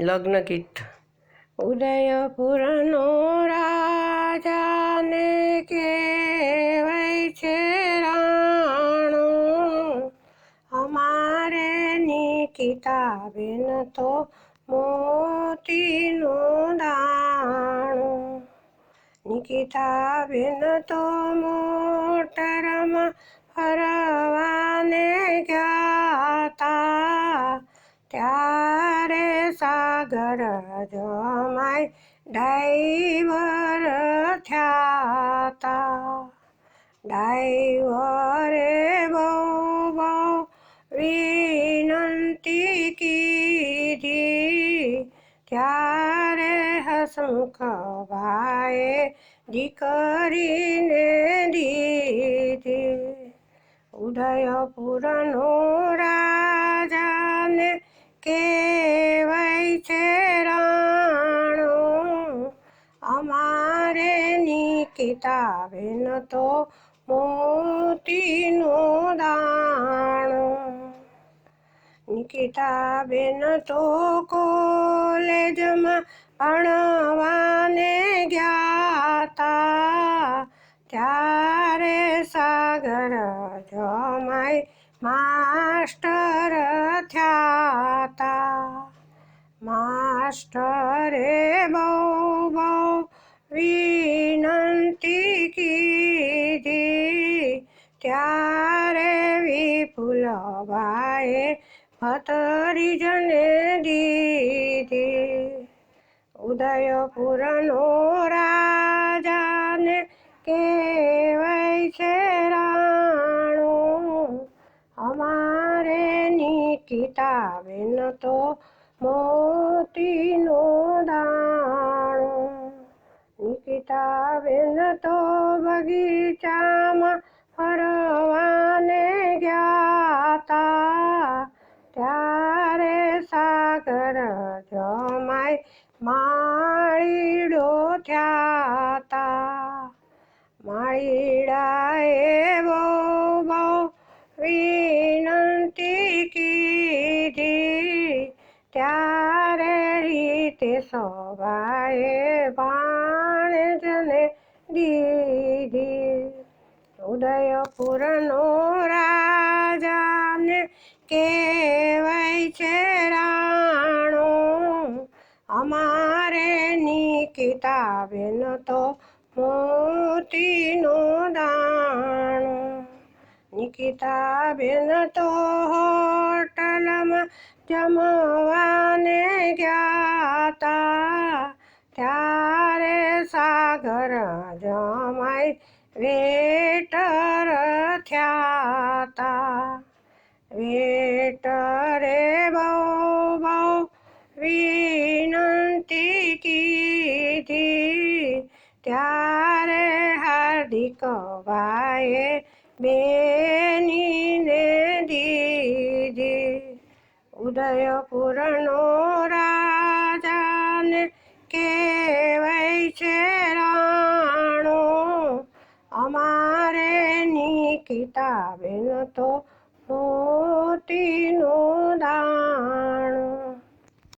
લગ્ન ગીત. ઉદયપુરનો રાજાને કહેવાય છે રાણો, અમારે નિકિતાબેન તો મોતીનું દાણું. નિકિતાબેન તો મોટરમાં ફરવાને ગયા सागर जमाई डाइवर ख्याता डाइवरे बऊ बौ विनंती की दी क्यारे हसमुख भाए दिकरी ने दी थी उदय पुरनोरा અમારે નિકિતાબેન તો મોતીનું દાણું. નિકિતાબેન તો કોલેજમાં ભણવાને ગયા તા ત્યારે સાગર જમાય માસ્ટર થયા હતા માસ્ટરે બહુ વિનંતી કીધી ત્યારે વિપુલભાઈએ ભતરીજને દીધી ઉદયપુરનો રાજાને કહેવાય છે રાણો અમારે નિકિતાબેન તો મોતીનું નિકિતાબેન તો બગીચામાં ફરવાને ગયા તા ત્યારે સાગર જમાય માળીડો થયા તા માળીડાએ બહુ બહુ વિનંતી કીધી ત્યારે રીતે સભાએ ભાણેજને દીધી ઉદયપુરનો રાજાને કહેવાય છે રાણો અમારે નિકિતાબેન તો મોતીનું દાણું નિકિતાબેન તો હોટલમાં જમવાને સાગર જમાય વેટર થયા વેટરે બહુ બહુ વિનંતી કીધી ત્યારે હાર્દિક ભાઈએ બેનીને દીધી ઉદયપુરનો કહેવાય છે રાણો? અમારે નિકિતાબેન તો મોતીનો દાણું.